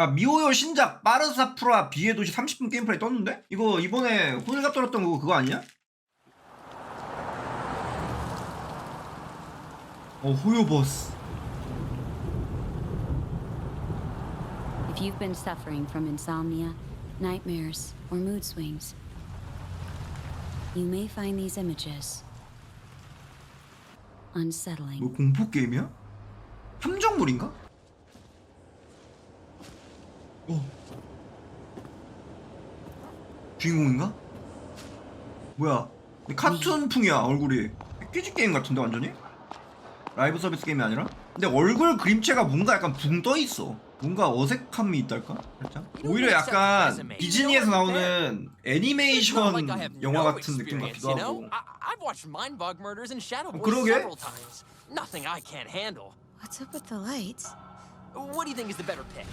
야 미호요 신작 빠르사프라 비의 도시 30분 게임 플레이 떴는데? 이거 이번에 호들갑 떨었던 거 그거 아니야? 어 호요 버스 If you've been suffering from insomnia, nightmares, or mood swings, you may find these images unsettling. 뭐 공포 게임이야? 함정물인가? 어 주인공인가? 뭐야 근데 카툰풍이야 얼굴이 패키지 게임 같은데 완전히? 라이브 서비스 게임이 아니라? 근데 얼굴 그림체가 뭔가 약간 붕 떠 있어 뭔가 어색함이 있달까? 살짝? 오히려 약간 디즈니에서 나오는 애니메이션 영화 같은 느낌 같기도 하고 Boys 그러게. several times. Nothing I can't handle. What's up with the lights? What do you think is the better pick?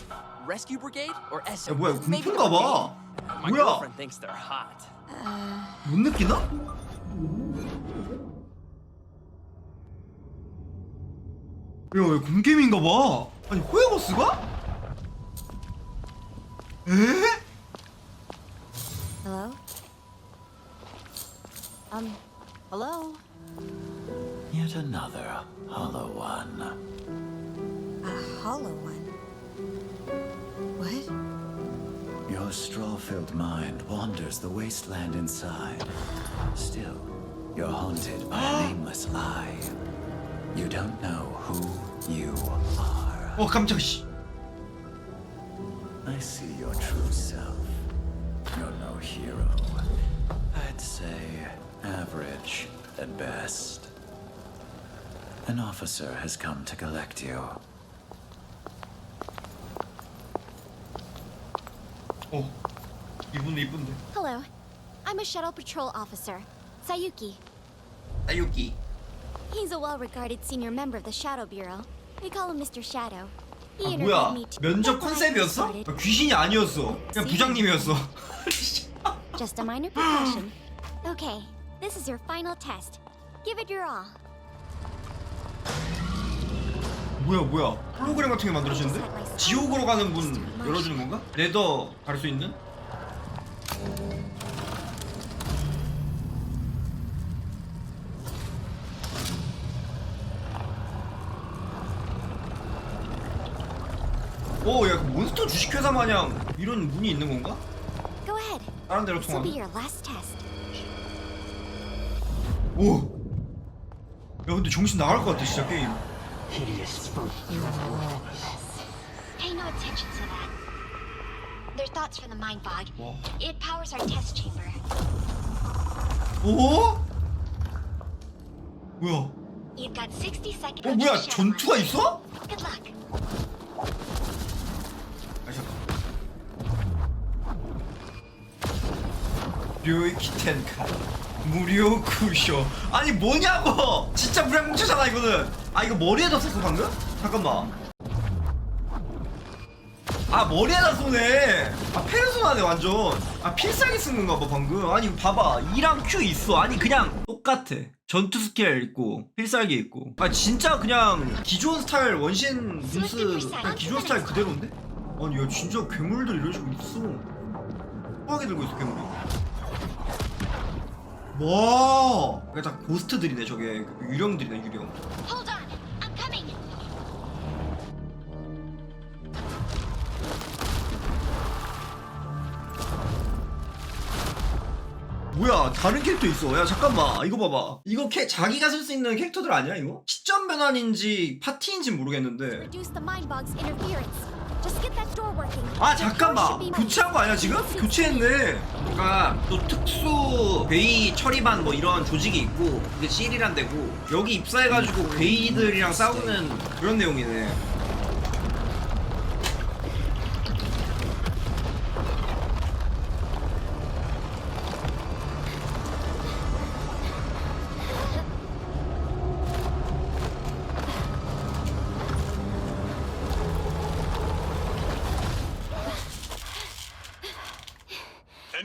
Rescue Brigade or SO? 야 뭐야 이거 Maybe 공포인가 봐 My 뭐야 girlfriend thinks they're hot. 못 느끼나? 야, 왜 공게임인가 봐. 아니, 호에버스가? 에? wanders the wasteland inside. Still, you're haunted by a nameless lie. You don't know who you are. 어, 깜짝 씨. I see your true self. You're no hero. I'd say average at best. An officer has come to collect you. 어. 이분도 이쁜데. Hello. I'm a shuttle patrol officer, Sayuki. 나 여기. He's a well-regarded senior member of the Shadow Bureau. We call him Mr. Shadow. 아, 뭐야. 면접 컨셉이었어? 아, 귀신이 아니었어. 그냥 부장님이었어. Just a minor precaution. okay, this is your final test. Give it your all. 뭐야, 뭐야. 홀로그램 같은 게 만들어지는데? 지옥으로 가는 문 열어주는 건가? 네더 갈 수 있는? 야, 그 주식회사 마냥 이런 문이 있는 건가? Go ahead. 다른 데로 This will be 통하는? your last test. 오! 야, 근데 정신 나갈 것 같아, 진짜 게임. Pay no attention to that. They're thoughts from the mind fog. 와. It powers our test chamber. 오? 뭐야? You've got 60 seconds. 어, 뭐야? 전투가 있어? Good luck. 료이키텐카 무료 쿠쇼. 아니 뭐냐고! 진짜 무량공차잖아 이거는. 아 이거 머리에다 썼어 방금? 잠깐만. 아 머리에다 쏘네. 아 페르소나네 완전. 아 필살기 쓴 건가 봐 방금. 아니 봐봐. E랑 Q 있어. 아니 그냥 똑같아. 전투 스킬 있고 필살기 있고. 아 진짜 그냥 기존 스타일 원신 문스 그냥 기존 스타일 그대로인데? 아니 야 진짜 괴물들 이런 식으로 있어. 뽀하게 들고 있어 괴물이 와 이게 다 고스트들이네 저게 유령들이네 유령 Hold on. I'm coming. 뭐야 다른 캐릭터 있어 야 잠깐만 이거 봐봐 이거 캐, 자기가 쓸 수 있는 캐릭터들 아니야 이거? 시점 변환인지 파티인지 모르겠는데 Reduce the mind bog's interference. 아 잠깐만. 교체한 거 아니야 지금? 교체했네. 그러니까 또 특수 괴이 처리반 뭐 이런 조직이 있고 이게 CL이란 데고 여기 입사해가지고 괴이들이랑 싸우는 그런 내용이네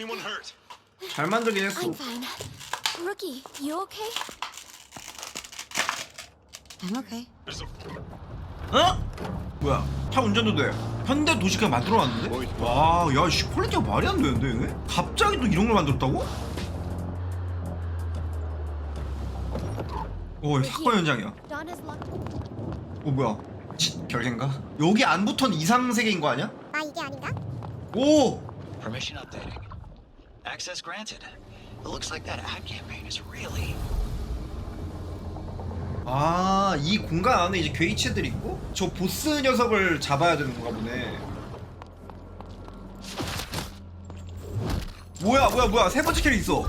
Anyone hurt? 잘 만들긴 했어 I'm fine. Rookie, you okay? I'm okay. There's a 어? 뭐야 차 운전도 돼 현대 도시가 만들어 놨는데? 와 야 씨 퀄리티가 말이 안 되는데 얘네? 갑자기 또 이런 걸 만들었다고? 오 이거 사건 현장이야 locked. 어 뭐야 짓 결계인가? 여기 안 붙은 이상 세계인 거 아니야? 아 이게 아닌가? 오! Permission updating. Access granted. It looks like that ad campaign is really. 아, 이 공간 안에 이제 괴이체들이 있고 저 보스 녀석을 잡아야 되는 건가 보네. 뭐야, 뭐야, 뭐야? 세 번째 캐릭 있어.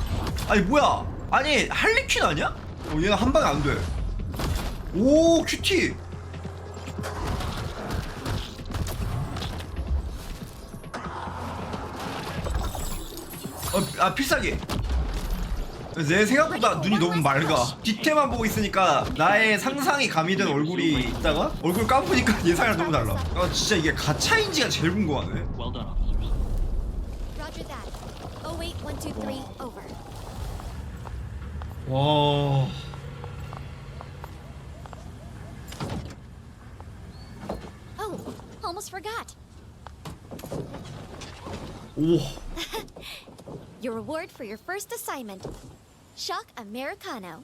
아니, 뭐야? 아니, 할리퀸 아니야? 어, 얘는 한 방에 안 돼. 오, 큐티. 아, 필살기. 내 생각보다 눈이 너무 맑아. 뒤태만 보고 있으니까 나의 상상이 가미된 얼굴이 있다가 얼굴 까보니까 예상이랑 너무 달라. 아 진짜 이게 가차인지가 제일 궁금하네. Over. 와. Oh, almost forgot. 오. Your reward for your first assignment. Shock Americano.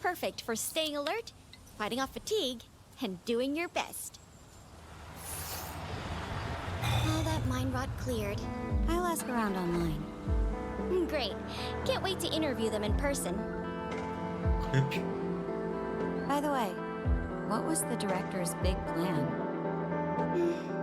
Perfect for staying alert, fighting off fatigue, and doing your best. All that mind rot cleared. I'll ask around online. Hmm, great. Can't wait to interview them in person. By the way, what was the director's big plan?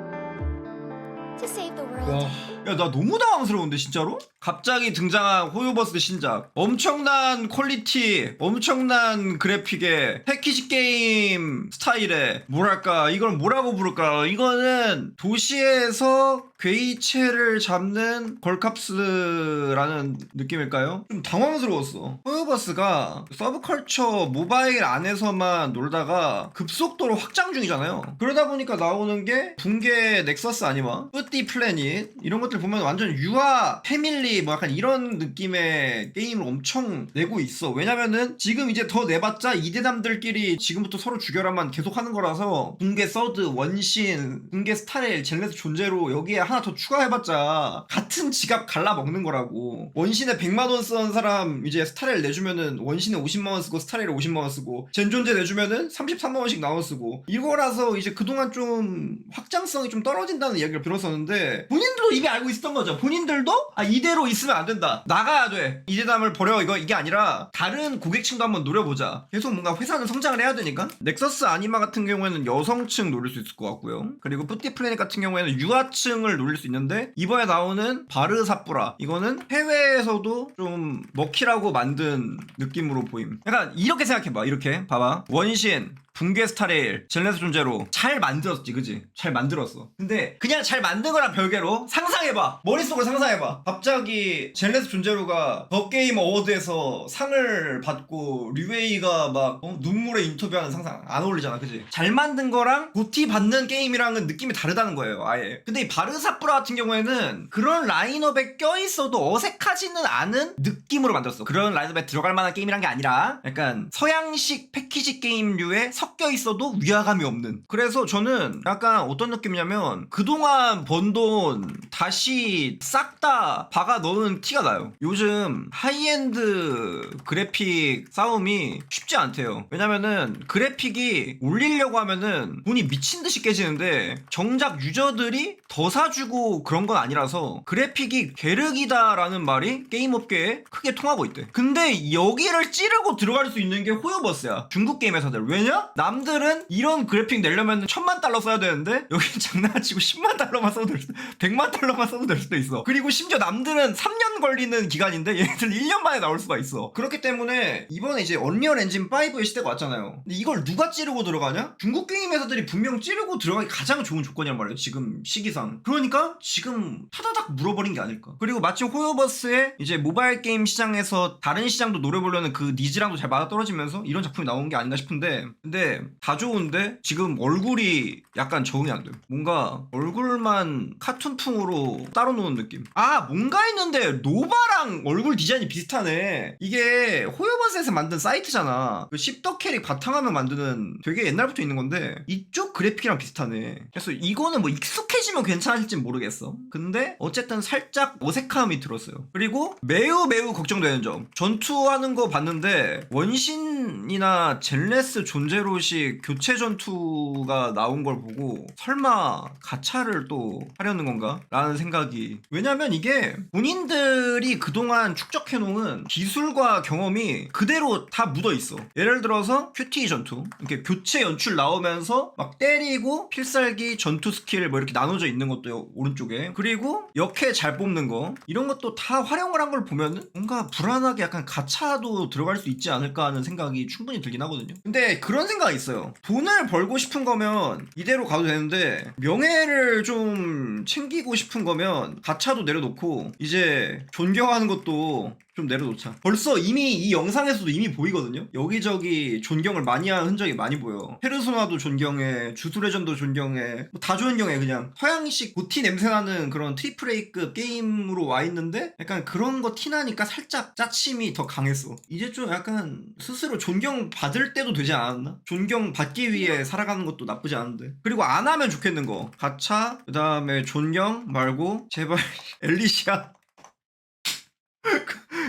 와. 야, 나 너무 당황스러운데, 진짜로? 갑자기 등장한 호요버스 신작. 엄청난 퀄리티, 엄청난 그래픽에, 패키지 게임 스타일에, 뭐랄까, 이걸 뭐라고 부를까. 이거는 도시에서 괴이체를 잡는 걸캅스라는 느낌일까요? 좀 당황스러웠어. 호요버스가 서브컬처 모바일 안에서만 놀다가 급속도로 확장 중이잖아요. 그러다 보니까 나오는 게 붕괴 넥서스 아니마, 뿌띠 플래닛 이런 것들 보면 완전 유아 패밀리 뭐 약간 이런 느낌의 게임을 엄청 내고 있어. 왜냐면은 지금 이제 더 내봤자 이대남들끼리 지금부터 서로 죽여라만 계속 하는 거라서 붕괴 서드, 원신, 붕괴 스타레일, 젤레스 존재로 여기에 하나 더 추가해봤자 같은 지갑 갈라 먹는 거라고. 원신에 100만 원 쓴 사람 이제 스타레일 내주 면은 원신에 50만 원 쓰고 스타레일에 50만 원 쓰고 젠 존재 내주면은 33만 원씩 나눠 쓰고 이거라서 이제 그동안 좀 확장성이 좀 떨어진다는 이야기를 들었었는데 본인들도 이미 알고 있었던 거죠. 본인들도 아 이대로 있으면 안 된다. 나가야 돼. 이대담을 버려 이거 이게 아니라 다른 고객층도 한번 노려보자. 계속 뭔가 회사는 성장을 해야 되니까. 넥서스 아니마 같은 경우에는 여성층 노릴 수 있을 것 같고요. 그리고 뿌띠 플래닛 같은 경우에는 유아층을 노릴 수 있는데 이번에 나오는 바르사뿌라 이거는 해외에서도 좀 먹히라고 만든 느낌으로 보임. 약간 이렇게 생각해봐. 이렇게 봐봐. 원신 붕괴 스타레일, 젤레스 존재로 잘 만들었지, 그지? 잘 만들었어. 근데 그냥 잘 만든 거랑 별개로 상상해봐. 머릿속으로 상상해봐. 갑자기 젤레스 존재로가 더 게임 어워드에서 상을 받고 류웨이가 막 어? 눈물의 인터뷰하는 상상 안 어울리잖아, 그지? 잘 만든 거랑 고티 받는 게임이랑은 느낌이 다르다는 거예요, 아예. 근데 이 바르사프라 같은 경우에는 그런 라인업에 껴있어도 어색하지는 않은 느낌으로 만들었어. 그런 라인업에 들어갈 만한 게임이란 게 아니라 약간 서양식 패키지 게임류에 섞여 있어도 위화감이 없는. 그래서 저는 약간 어떤 느낌이냐면 그동안 번 돈 다시 싹 다 박아 넣은 티가 나요. 요즘 하이엔드 그래픽 싸움이 쉽지 않대요. 왜냐면은 그래픽이 올리려고 하면은 돈이 미친 듯이 깨지는데 정작 유저들이 더 사주고 그런 건 아니라서 그래픽이 괴륵이다라는 말이 게임 업계에 크게 통하고 있대. 근데 여기를 찌르고 들어갈 수 있는 게 호요버스야. 중국 게임 회사들. 왜냐? 남들은 이런 그래픽 내려면 천만 달러 써야 되는데 여기 장난치고 10만 달러만 써도 될 수, 100만 달러 만 써도 될 수도 있어. 그리고 심지어 남들은 3년 걸리는 기간인데 얘네들 1년 만에 나올 수가 있어. 그렇기 때문에 이번에 이제 언리얼 엔진 5의 시대가 왔잖아요. 근데 이걸 누가 찌르고 들어가냐? 중국 게임 회사들이 분명 찌르고 들어가기 가장 좋은 조건이란 말이에요. 지금 시기상. 그러니까 지금 타다닥 물어버린 게 아닐까. 그리고 마침 호요버스의 이제 모바일 게임 시장에서 다른 시장도 노려보려는 그 니즈랑도 잘 맞아떨어지면서 이런 작품이 나온 게 아닌가 싶은데 근데 다 좋은데 지금 얼굴이 약간 적응이 안 돼요. 뭔가 얼굴만 카툰풍으로 따로 놓은 느낌. 아 뭔가 했는데 노바랑 얼굴 디자인이 비슷하네. 이게 호요버스에서 만든 사이트잖아. 그 십더 캐릭 바탕화면 만드는 되게 옛날부터 있는 건데 이쪽 그래픽이랑 비슷하네. 그래서 이거는 뭐 익숙해지면 괜찮을진 모르겠어. 근데 어쨌든 살짝 어색함이 들었어요. 그리고 매우 매우 걱정되는 점. 전투하는 거 봤는데 원신이나 젤레스 존제로식 교체 전투가 나온 걸 보고 설마 가차를 또 하려는 건가? 라는 생각이. 왜냐면 이게 본인들이 그동안 축적해놓은 기술과 경험이 그대로 다 묻어있어. 예를 들어서 큐티 전투. 이렇게 교체 연출 나오면서 막 때리고 필살기 전투 스킬 뭐 이렇게 나눠져 있는 것도 오른쪽에. 그리고 역해 잘 뽑는 거. 이런 것도 다 활용을 한 걸 보면은 뭔가 불안하게 약간 가차도 들어갈 수 있지 않을까 하는 생각이 충분히 들긴 하거든요. 근데 그런 생각이 있어요. 돈을 벌고 싶은 거면 이대로 가도 되는데 명예를 좀 챙기고 싶은 거면 가차도 내려놓고 이제 존경하는 것도 좀 내려놓자. 벌써 이미 이 영상에서도 이미 보이거든요. 여기저기 존경을 많이 한 흔적이 많이 보여. 페르소나도 존경해, 주술레전도 존경해, 뭐 다 존경해 그냥. 서양식 고티 냄새나는 그런 트리플 A급 게임으로 와 있는데 약간 그런 거 티나니까 살짝 짜침이 더 강했어. 이제 좀 약간 스스로 존경 받을 때도 되지 않았나? 존경 받기 위해 살아가는 것도 나쁘지 않은데. 그리고 안 하면 좋겠는 거. 가차, 그 다음에 존경 말고 제발 엘리시아.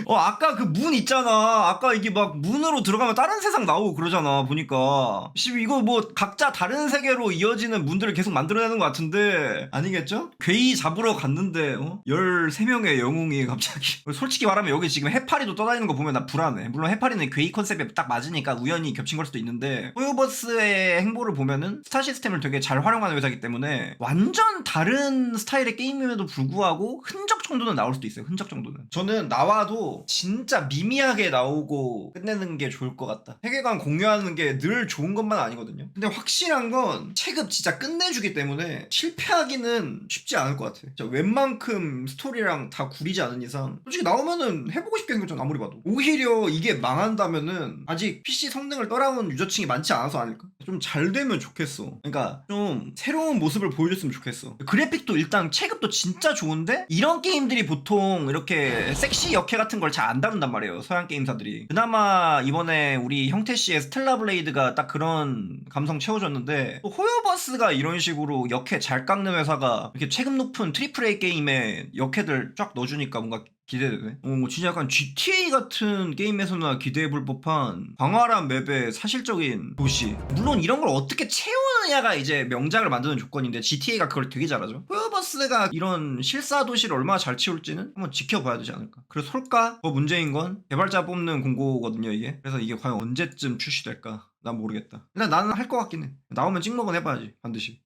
어 아까 그 문 있잖아. 아까 이게 막 문으로 들어가면 다른 세상 나오고 그러잖아 보니까. 씨 이거 뭐 각자 다른 세계로 이어지는 문들을 계속 만들어내는 것 같은데. 아니겠죠? 괴이 잡으러 갔는데 어? 13명의 영웅이 갑자기. 솔직히 말하면 여기 지금 해파리도 떠다니는 거 보면 나 불안해. 물론 해파리는 괴이 컨셉에 딱 맞으니까 우연히 겹친 걸 수도 있는데 호요버스의 행보를 보면은 스타 시스템을 되게 잘 활용하는 회사이기 때문에 완전 다른 스타일의 게임임에도 불구하고 흔적 정도는 나올 수도 있어요 흔적 정도는. 저는 나와도 진짜 미미하게 나오고 끝내는 게 좋을 것 같다. 세계관 공유하는 게 늘 좋은 것만 아니거든요. 근데 확실한 건 체급 진짜 끝내주기 때문에 실패하기는 쉽지 않을 것 같아 진짜 웬만큼 스토리랑 다 구리지 않은 이상 솔직히 나오면은 해보고 싶게 생겼잖아 아무리 봐도. 오히려 이게 망한다면은 아직 PC 성능을 따라온 유저층이 많지 않아서 아닐까? 좀 잘 되면 좋겠어. 그러니까 좀 새로운 모습을 보여줬으면 좋겠어. 그래픽도 일단 체급도 진짜 좋은데 이런 게임 들이 보통 이렇게 섹시 역해 같은 걸 잘 안 다룬단 말이에요 서양 게임사들이 그나마 이번에 우리 형태 씨의 스텔라 블레이드가 딱 그런 감성 채워줬는데 또 호요버스가 이런 식으로 역해 잘 깎는 회사가 이렇게 체급 높은 트리플 A 게임에 역해들 쫙 넣어주니까 뭔가 기대되네. 어, 뭐 진짜 약간 GTA 같은 게임에서나 기대해볼 법한 광활한 맵의 사실적인 도시. 물론 이런 걸 어떻게 채 우느냐가 이제 명작을 만드는 조건인데 GTA가 그걸 되게 잘하죠. 호요버스가 이런 실사 도시를 얼마나 잘 채울지는 한번 지켜봐야 되지 않을까. 그래서 솔까? 더 문제인 건 개발자 뽑는 공고거든요 이게. 그래서 이게 과연 언제쯤 출시될까? 난 모르겠다. 일단 나는 할 것 같긴 해. 나오면 찍먹은 해봐야지 반드시.